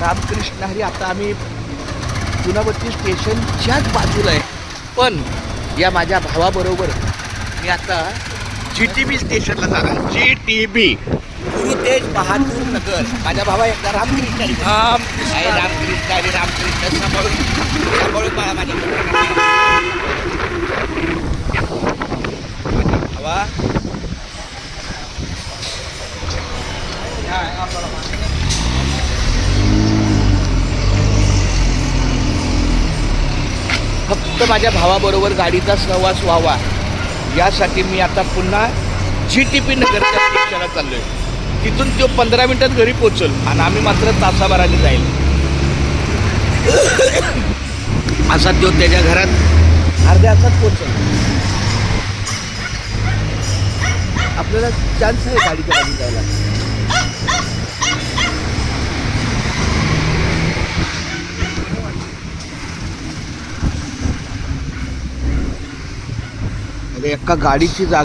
रामकृष्ण हरी आता आम्ही चुनावती स्टेशनच्याच बाजूला आहे. पण या माझ्या भावाबरोबर मी आता जी टी बी स्टेशनला जाणार जी टी बी गुरु तेज बहादूर नगर. माझ्या भावा एकदा रामकृष्ण हरी. आहे रामकृष्ण हरी रामकृष्ण. सांभाळून सांभाळून बाळा माझ्या भावा. फक्त माझ्या भावाबरोबर गाडीचा सहवास व्हावा. यासाठी मी आता पुन्हा जी टी पी नगरच्या करत चाललो आहे तिथून तो पंधरा मिनिटात घरी पोचल आणि आम्ही मात्र तासाभराने जाईल. असा तो त्याच्या घरात अर्ध्या तासात पोचल आपल्याला चान्स आहे गाडीच्या गाडी जायला. एका गाडीची जागा